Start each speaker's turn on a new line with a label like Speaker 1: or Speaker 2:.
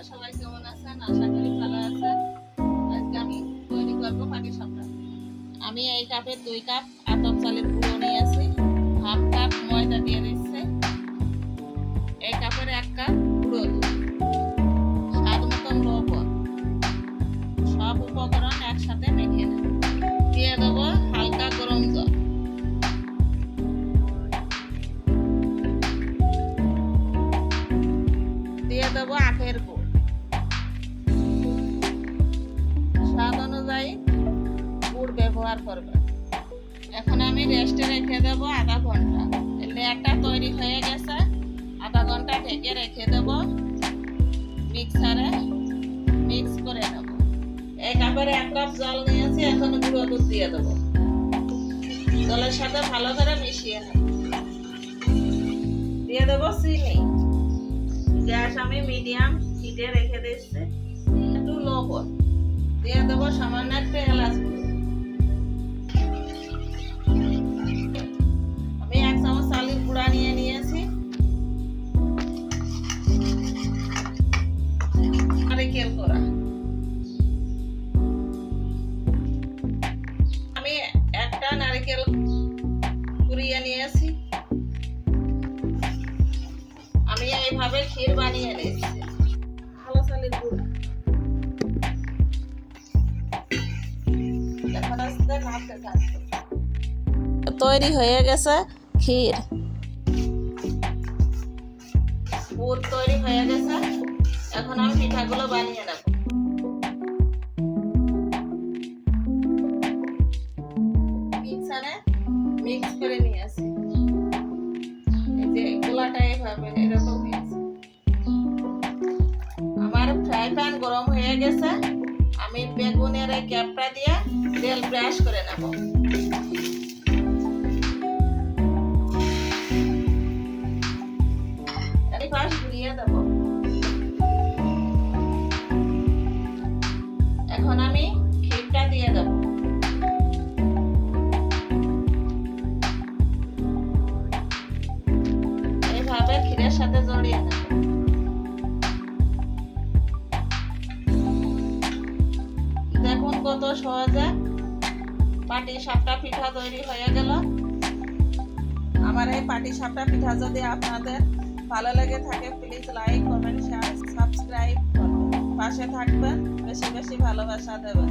Speaker 1: আপনারা সবাই কেমন আছেন? আশা করি ভালো আছেন। আজকে আমি তৈরি করব পাটি আমি এই কাপের দুই কাপ আতপ চালের ব্যবহার করবে। এখন আমি রেস্টে রেখে দেবো আধা ঘণ্টা। লেয়ারটা তৈরি হয়ে গেছে। আধা ঘণ্টা ঢেকে রেখে দেবো। মিক্সারে মিক্স করে নেব। এই কাপের এক কাপ জল নিয়েছি, এখন গুঁড়ো দুধ দিয়ে দেবো। জলের সাথে ভালো করে মিশিয়ে নেব। দিয়ে দেবো চিনি। গ্যাস আমি মিডিয়াম হিটে রেখে দিচ্ছি। একটু লো লবণ। দিয়ে দেবো সামান্য একটা এলাচ এইভাবে ক্ষীর বানিয়ে ভালো চালের গুঁড়া। নাড়তে তৈরি হয়ে গেছে ক্ষীর। তৈরি হয়ে গেছে। এখন আমি পিঠাগুলো বানিয়ে নেব। মিক্সারে মিক্স করে নিয়ে আসি। এই যে গোলাটা এরকম ফ্রাই প্যান গরম হয়ে গেছে। আমি বেগুনের এই ক্যাপটা দিয়ে তেল ব্রাশ করে নেব। এই পাশ ঘুরিয়ে এখন আমি ক্ষীরটা দিয়ে দেব। এইভাবে ক্ষীরের সাথে জড়িয়ে দেব কত সহজে পাটি সাপটা পিঠা তৈরি হয়ে গেল। আমার এই পাটি সাপটা পিঠা যদি আপনাদের ভালো লেগে থাকে please like comment share subscribe পাশে থাকবেন, বেশি বেশি ভালোবাসা দেবেন।